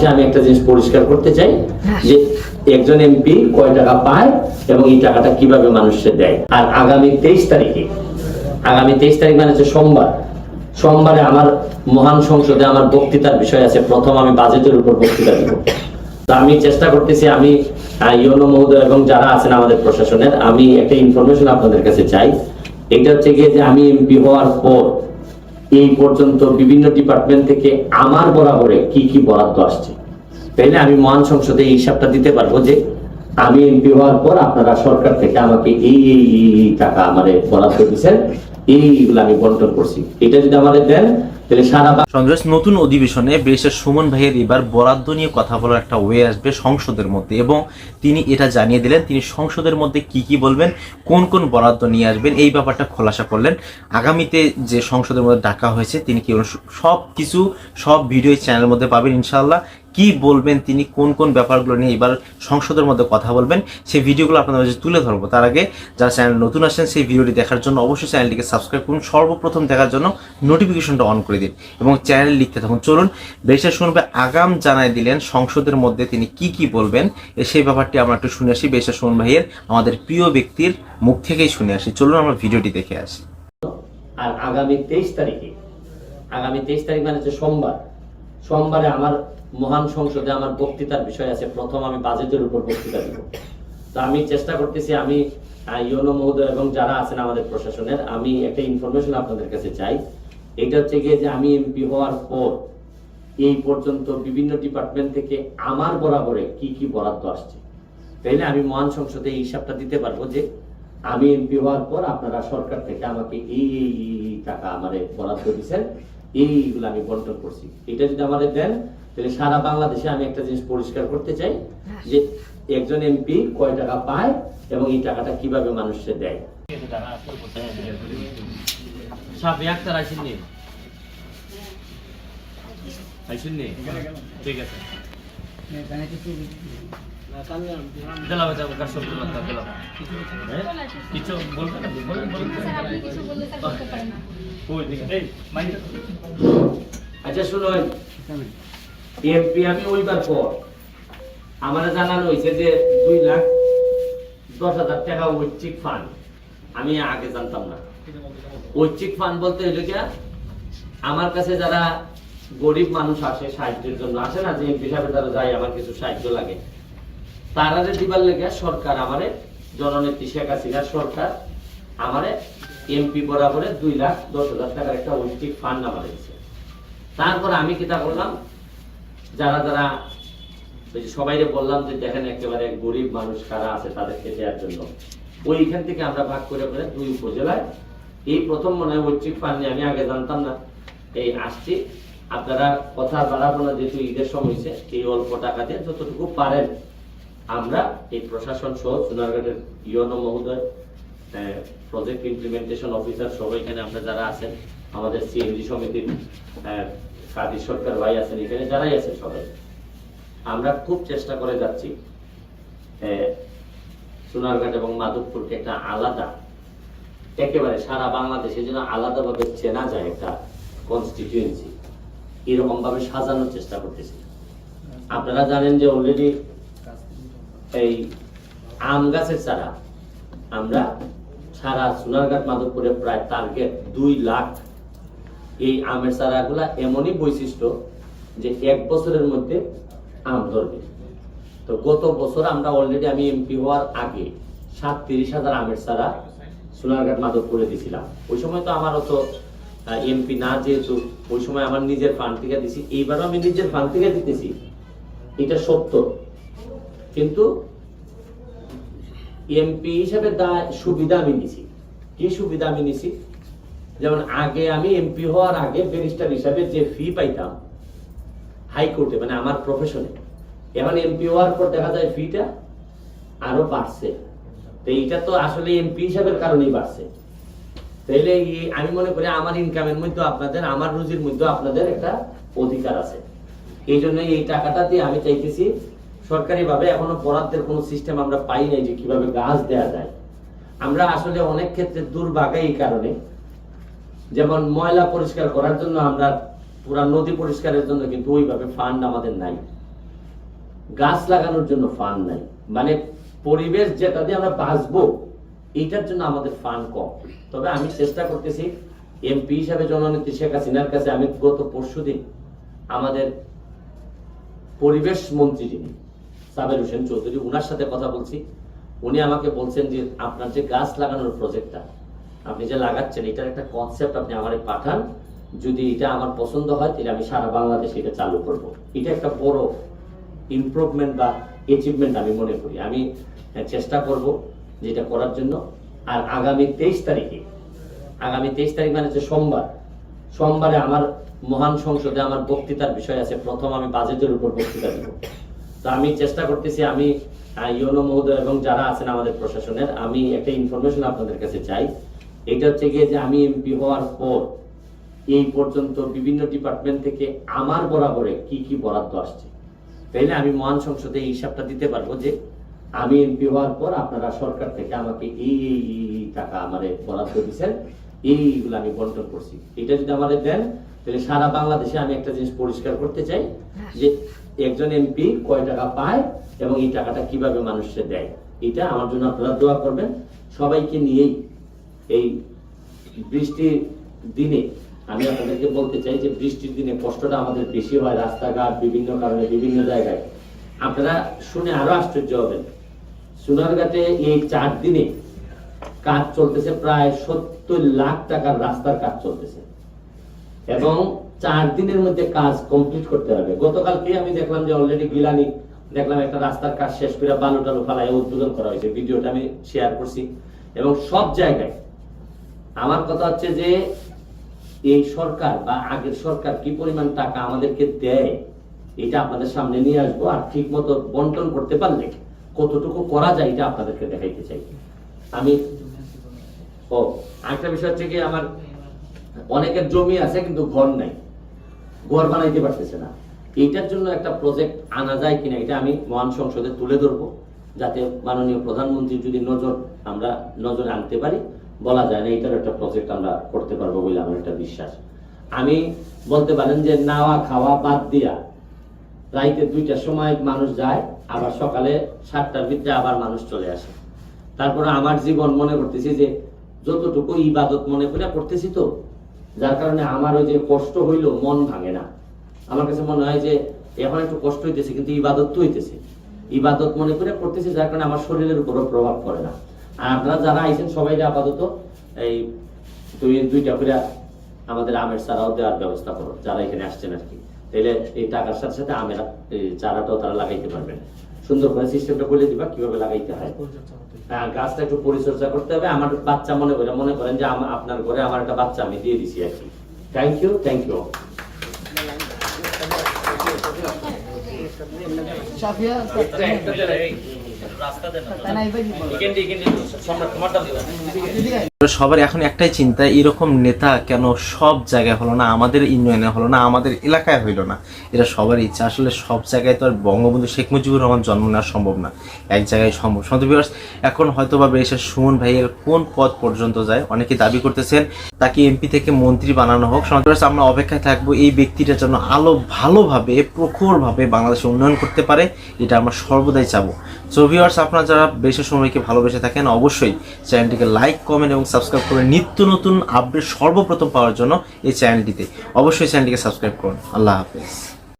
বাংলাদেশে আমি একটা জিনিস পরিষ্কার করতে চাই যে একজন এমপি কয় টাকা পায় এবং এই টাকাটা কীভাবে মানুষকে দেয়। আর আগামী তেইশ তারিখে আগামী তেইশ তারিখ মানে হচ্ছে সোমবার। সোমবারে আমার মহান সংসদে আমার বক্তৃতার বিষয় আছে। প্রথম আমি বাজেটের উপর বক্তৃতা দিব। তো আমি চেষ্টা করতেছি আমি ইউনো মহোদয় এবং যারা আছেন আমাদের প্রশাসনের আমি একটা ইনফরমেশন আপনাদের কাছে চাই। এটা হচ্ছে গিয়ে যে আমি এমপি হওয়ার পর এই পর্যন্ত বিভিন্ন ডিপার্টমেন্ট থেকে আমার বরাবরে কি কি বরাদ্দ আসছে। তাইলে আমি মহান সংসদে এই হিসাবটা দিতে পারব যে, আমি এমপি হওয়ার পর আপনারা সরকার থেকে আমাকে এই এই টাকা আমাদের বরাদ্দ দিচ্ছেন এইগুলো আমি বন্টন করছি। এটা যদি আমাদের দেন কংগ্রেস নতুন অধিবেশনে ব্রিটিশের সুমন ভাইয়ের এবার বরাদ্দ নিয়ে কথা বলার একটা ওয়ে আসবে সংসদের মধ্যে এবং তিনি এটা জানিয়ে দিলেন, তিনি সংসদের মধ্যে কি কি বলবেন, কোন কোন বরাদ্দ নিয়ে আসবেন, এই ব্যাপারটা খোলাসা করলেন। আগামীতে যে সংসদের মধ্যে ডাকা হয়েছে, তিনি কি সব কিছু সব ভিডিও চ্যানেলের মধ্যে পাবেন ইনশাআল্লাহ। কি বলবেন, তিনি কোন কোন ব্যাপারগুলো নিয়ে এবার সংসদের মধ্যে কথা বলবেন, সেই ভিডিওগুলো আপনাদের মাঝে তুলে ধরবো। তার আগে যারা চ্যানেল নতুন আসেন সেই ভিডিওটি দেখার জন্য অবশ্যই চ্যানেলটিকে সাবস্ক্রাইব করুন, সর্বপ্রথম দেখার জন্য নোটিফিকেশনটা অন করে দিন এবং চ্যানেল লিখতে থাকুন। চলুন বেশা শুনবে আগাম জানাই দিলেন সংসদের মধ্যে তিনি কি কি বলবেন সেই ব্যাপারটি আমরা একটু শুনে আসি। বেশা শুন ভাইয়ের, আমাদের প্রিয় ব্যক্তির মুখ থেকেই শুনে আসি। চলুন, আমরা ভিডিওটি দেখে আসি। আর আগামী তেইশ তারিখে, আগামী তেইশ তারিখ মানে সোমবার। সোমবারে আমার মহান সংসদে আমার বক্তৃতার বিষয় আছে, প্রথম আমি বাজেটের উপর বক্তৃতা দিব। তো আমি চেষ্টা করতেছি, আমি ইউনো মহোদয় এবং যারা আছেন আমাদের প্রশাসনের, আমি একটা ইনফরমেশন আপনাদের কাছে চাই। এটা হচ্ছে গিয়ে যে আমি এমপি হওয়ার পর এই পর্যন্ত বিভিন্ন ডিপার্টমেন্ট থেকে আমার বরাবরে কি কি বরাদ্দ আসছে। তাইলে আমি মহান সংসদে এই হিসাবটা দিতে পারব যে আমি এমপি হওয়ার পর আপনারা সরকার থেকে আমাকে এই টাকা আমাদের বরাদ্দ দিচ্ছেন এইগুলো আমি বন্টন করছি। এটা যদি আমাদের দেন তাহলে সারা বাংলাদেশে আমি একটা জিনিস পরিষ্কার করতে চাই যে একজন এমপি কয় টাকা পায় এবং এই টাকাটা কীভাবে মানুষকে দেয়। ঠিক আছে। দিলাম এটা কার সব দিলাম দিলাম। হ্যাঁ? কিছু বলবেন বলেন বলেন স্যার আপনি কিছু বললে স্যার করতে পারেন না। ওই দিকে? এই মাইন্ড আচ্ছা শুনুন। এমপি আমি ওইবার পর। আমার জানানো হয়েছে যে দুই লাখ দশ হাজার টাকা ঐচ্ছিক ফান্ড আমি আগে জানতাম না। ঐচ্ছিক ফান্ড বলতে হইল কি আমার কাছে যারা গরিব মানুষ আসে সাহায্যের জন্য। আসে না যে এমপি সাহেবের দ্বারা যায় আমার কিছু সাহায্য লাগে। তারা যে দিবার লেগে সরকার আমারে, জননেত্রী শেখ হাসিনার সরকার আমারে এমপি বরাবরে দুই লাখ দশ হাজার টাকার একটা ঐচ্ছিক ফান্ড আমার দিচ্ছে তারপর আমি কিতা করলাম? যারা যারা সবাইরে বললাম যে দেখেন একেবারে গরিব মানুষ কারা আছে তাদেরকে দেওয়ার জন্য। ওইখান থেকে আমরা ভাগ করে করে দুই উপজেলায় এই প্রথম মনে হয় ঐচ্ছিক ফান্ড নিয়ে আমি আগে জানতাম না। এই আসছি। আপনারা কথা বাড়াবো না যেহেতু ঈদের সময় এই অল্প টাকা দিয়ে যতটুকু পারেন আমরা এই প্রশাসন সহ সোনারঘাটের ইয়নো মহোদয় প্রজেক্ট ইমপ্লিমেন্টেশন অফিসার সবাই এখানে আমরা যারা আছেন, আমাদের সিএনজি সমিতির কাদির সরকার ভাই আছেন এখানে, যারাই আছেন সবাই। আমরা খুব চেষ্টা করে যাচ্ছি সোনারঘাট এবং মাধবপুরকে একটা আলাদা, একেবারে সারা বাংলাদেশে যেন আলাদাভাবে চেনা যায় একটা কনস্টিটিউয়েন্সি এরকম ভাবে সাজানোর চেষ্টা করতেছি। আপনারা জানেন যে অলরেডি এই আম গাছের চারা আমরা সারা সোনারঘাট মাধবপুরে প্রায় টার্গেট দুই লাখ এই আমের চারাগুলা এমনই বৈশিষ্ট্য যে এক বছরের মধ্যে আম ধরবে। তো গত বছর আমরা অলরেডি আমি এমপি হওয়ার আগে সাতত্রিশ হাজার আমের চারা সোনারঘাট মাধবপুরে দিছিলাম। ওই সময় তো আমার অত এমপি না যেহেতু, ওই সময় আমার নিজের ফান্ড থেকে দিছি। এইবারও আমি নিজের ফান্ড থেকে দিতেছি। এটা সত্য। কিন্তু এমপি হিসেবে দা- সুবিধা আমি নিছি। কি সুবিধা আমি নিছি? যেমন আগে আমি এমপি হওয়ার আগে ব্যারিস্টার হিসাবে যে ফি পাইতাম হাইকোর্টে মানে আমার প্রফেশনে এখন এমপি হওয়ার পর দেখা যায় ফিটা আরও বাড়ছে। তো এইটা তো আসলে এমপি হিসাবের কারণেই বাড়ছে। তাইলে আমি মনে করি আমার ইনকামের মধ্যে আপনাদের, আমার রুজির মধ্যে আপনাদের একটা অধিকার আছে। এই জন্য এই টাকাটা দিয়ে আমি চাইতেছি সরকারি ভাবে এখনও বরাদ্দের কোনো সিস্টেম আমরা পাই নাই যে কীভাবে গাছ দেয়া যায়। আমরা আসলে অনেক ক্ষেত্রে দুর্ভাগা এই কারণে। যেমন ময়লা পরিষ্কার করার জন্য আমরা পুরা নদী পরিষ্কারের জন্য কিন্তু ওইভাবে ফান্ড আমাদের নাই। গাছ লাগানোর জন্য ফান্ড নাই। মানে পরিবেশ যেটা দিয়ে আমরা বাঁচবো, এইটার জন্য আমাদের ফান্ড কম। তবে আমি চেষ্টা করতেছি এমপি হিসাবে জননেত্রী শেখ হাসিনার কাছে আমি গত পরশুদিন আমাদের পরিবেশ মন্ত্রী যিনি সাবের হোসেন চৌধুরী ওনার সাথে কথা বলছি। উনি আমাকে বলছেন যে, আপনার যে গাছ লাগানোর প্রজেক্টটা আপনি যে লাগাচ্ছেন, এটার একটা কনসেপ্ট আপনি আমারে পাঠান। যদি এটা আমার পছন্দ হয়, তাহলে আমি সারা বাংলাদেশে এটা চালু করব। এটা একটা বড় ইমপ্রুভমেন্ট বা অ্যাচিভমেন্ট আমি মনে করি। আমি চেষ্টা করব যেটা করার জন্য। আর আগামী তেইশ তারিখে, আগামী তেইশ তারিখ মানে হচ্ছে সোমবার। সোমবারে আমার মহান সংসদে আমার বক্তৃতার বিষয় আছে। প্রথম আমি বাজেটের উপর বক্তৃতা দেব। তো আমি চেষ্টা করতেছি, আমি ইউনো মহোদয় এবং যারা আছেন আমাদের প্রশাসনের, আমি একটা ইনফরমেশন আপনাদের কাছে চাই। এটা হচ্ছে গিয়ে যে আমি এমপি হওয়ার পর এই পর্যন্ত বিভিন্ন ডিপার্টমেন্ট থেকে আমার বরাবরে কি কি বরাদ্দ আসছে। তাইলে আমি মহান সংসদে এই হিসাবটা দিতে পারব যে আমি এমপি হওয়ার পর আপনারা সরকার থেকে আমাকে এই এই টাকা আমারে বরাদ্দ দিচ্ছেন এইগুলো আমি বন্টন করছি। এটা যদি আমাদের দেন, তাহলে সারা বাংলাদেশে আমি একটা জিনিস পরিষ্কার করতে চাই যে একজন এমপি কয় টাকা পায় এবং এই টাকাটা কীভাবে মানুষকে দেয়? এটা আমার জন্য আপনারা দোয়া করবেন। সবাইকে নিয়েই এই বৃষ্টির দিনে আমি আপনাদেরকে বলতে চাই যে বৃষ্টির দিনে কষ্টটা আমাদের বেশি হয় রাস্তাঘাট, বিভিন্ন কারণে বিভিন্ন জায়গায়। আপনারা শুনে আরও আশ্চর্য হবেন। সোনারঘাটে এই চার দিনে কাজ চলতেছে প্রায় সত্তর লাখ টাকার রাস্তার কাজ চলতেছে। এবং চার দিনের মধ্যে কাজ কমপ্লিট করতে হবে। গতকালকে আমি দেখলাম যে অলরেডি গিলানি, দেখলাম একটা রাস্তার কাজ শেষ করে বালু টালু ফালাই উদ্বোধন করা হয়েছে। ভিডিওটা আমি শেয়ার করছি। এবং সব জায়গায় আমার কথা হচ্ছে যে এই সরকার বা আগের সরকার কি পরিমাণ টাকা আমাদেরকে দেয়, এটা আপনাদের সামনে নিয়ে আসব আর ঠিক মতো বন্টন করতে পারলে কতটুকু করা যায়, এটা আপনাদেরকে দেখাইতে চাই। আমি, ও, আরেকটা বিষয় হচ্ছে কি, আমার অনেকের জমি আছে কিন্তু ঘর নাই। ঘর বানাইতে পারতেছে না। এইটার জন্য একটা প্রজেক্ট আনা যায় কিনা, এটা আমি মহান সংসদে তুলে ধরবো, যাতে মাননীয় প্রধানমন্ত্রী যদি নজর আমরা নজরে আনতে পারি, বলা যায় না এটার একটা প্রজেক্ট আমরা করতে পারব বলে আমার একটা বিশ্বাস। আমি বলতে পারেন যে নাওয়া খাওয়া বাদ দিয়া রাইতে দুইটার সময় মানুষ যায়, আবার সকালে সাতটার ভিতরে আবার মানুষ চলে আসে। তারপরে আমার জীবন মনে করতেছি যে যতটুকু ইবাদত মনে করে করতেছি তো যার কারণে আমার ওই যে কষ্ট হইল, মন ভাঙে না। আমার কাছে মনে হয় যে, এখন একটু কষ্ট হইতেছে, কিন্তু ইবাদত তো হইতেছে। ইবাদত মনে করে করতেছি, যার কারণে আমার শরীরের উপরও প্রভাব পড়ে না। আর আপনারা যারা আইছেন, সবাই আপাতত এই দুই দুইটা করে আমাদের আমের চারাও দেওয়ার ব্যবস্থা করো, যারা এখানে আসছেন আর কি। তাহলে এই টাকার সাথে সাথে আমের চারাটাও তারা লাগাইতে পারবেন। সুন্দর করে সিস্টেমটা বলে দিবা, কীভাবে লাগাইতে হ্যাঁ। গাছটা একটু পরিচর্যা করতে হবে। আমার বাচ্চা মনে করে মনে করেন যে আম- আপনার ঘরে আমার একটা বাচ্চা আমি দিয়ে দিছি আর কি। Thank you thank you Safia সবার এখন একটাই চিন্তা এরকম নেতা কেন সব জায়গায় হলো না আমাদের ইউনিয়নে হলো না আমাদের এলাকায় হইল না? এটা সবার ইচ্ছা। আসলে সব জায়গায় তো আর বঙ্গবন্ধু শেখ মুজিবুর রহমান জন্ম নেওয়া সম্ভব না। এক জায়গায় সম্ভব। সন্ত এখন হয়তো বা বেশে সুমন ভাইয়ের কোন পদ পর্যন্ত যায় অনেকে দাবি করতেছেন তাকে এমপি থেকে মন্ত্রী বানানো হোক। সন্ত আমরা অপেক্ষায় থাকব এই ব্যক্তিটা যেন আলো ভালোভাবে প্রখরভাবে বাংলাদেশে উন্নয়ন করতে পারে এটা আমরা সর্বদাই চাবো। সো ভিউয়ার্স আপনারা যারা বেশি সময়কে ভালোবেসে থাকেন, অবশ্যই চ্যানেলটিকে লাইক কমেন্ট এবং সাবস্ক্রাইব করে নিত্য নতুন আপডেট সর্বপ্রথম পাওয়ার জন্য এই চ্যানেলটিতে অবশ্যই চ্যানেলটিকে সাবস্ক্রাইব করুন। আল্লাহ হাফেজ।